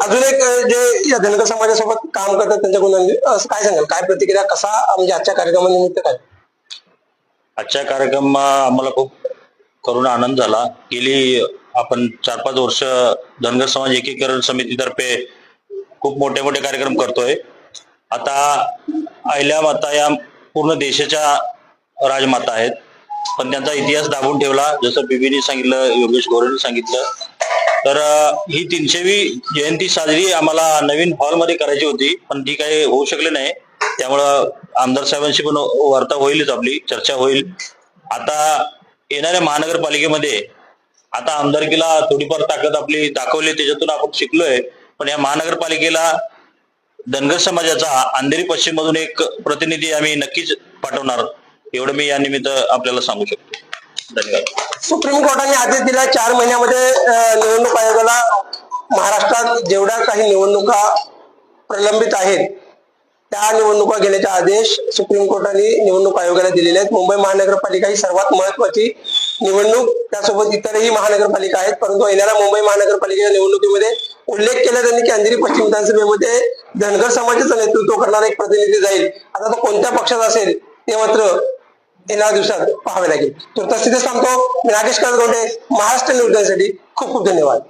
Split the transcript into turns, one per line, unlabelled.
अजून एक जे या धनगर समाजासोबत काम करतात त्यांच्याकडून काय सांगाल? काय प्रतिक्रिया कसा म्हणजे आजच्या कार्यक्रमानिमित्त काय?
आजच्या कार्यक्रम आम्हाला खूप करून आनंद झाला. गेली आपण चार पाच वर्ष धनगर समाज एकीकरण समितीतर्फे खूप मोठे मोठे कार्यक्रम करतोय. आता आयल्या माता या पूर्ण देशाच्या राजमाता आहेत. पण त्यांचा इतिहास दाबून ठेवला. जसं बीबीने सांगितलं योगेश गोरेने सांगितलं तर ही तीनशेवी जयंती साजरी आम्हाला नवीन हॉलमध्ये करायची होती पण ती काही होऊ शकली नाही. त्यामुळं आमदार साहेबांशी पण वार्ता होईलच आपली चर्चा होईल. आता येणाऱ्या महानगरपालिकेमध्ये आता आमदारकीला थोडीफार ताकद आपली दाखवली त्याच्यातून आपण शिकलोय. पण या महानगरपालिकेला धनगर समाजाचा अंधेरी पश्चिम मधून एक प्रतिनिधी आम्ही नक्कीच पाठवणार. एवढं मी या निमित्त आपल्याला सांगू शकतो. धन्यवाद.
सुप्रीम कोर्टाने आदेश दिला चार महिन्यामध्ये निवडणूक आयोगाला महाराष्ट्रात जेवढ्या काही निवडणुका प्रलंबित आहेत त्या निवडणुका घेण्याचे आदेश सुप्रीम कोर्टाने निवडणूक आयोगाला दिलेले आहेत. मुंबई महानगरपालिका ही सर्वात महत्वाची निवडणूक त्यासोबत इतरही महानगरपालिका आहेत परंतु येणाऱ्या मुंबई महानगरपालिकेच्या निवडणुकीमध्ये उल्लेख केला त्यांनी की अंधेरी पश्चिम विधानसभेमध्ये धनगर समाजाचं नेतृत्व करणारा एक प्रतिनिधी जाईल. आता तो कोणत्या पक्षात असेल ते मात्र येणाऱ्या दिवसात पाहावे लागेल. तर तसं सांगतो मी नागेश महाराष्ट्र न्यूजसाठी खूप खूप धन्यवाद.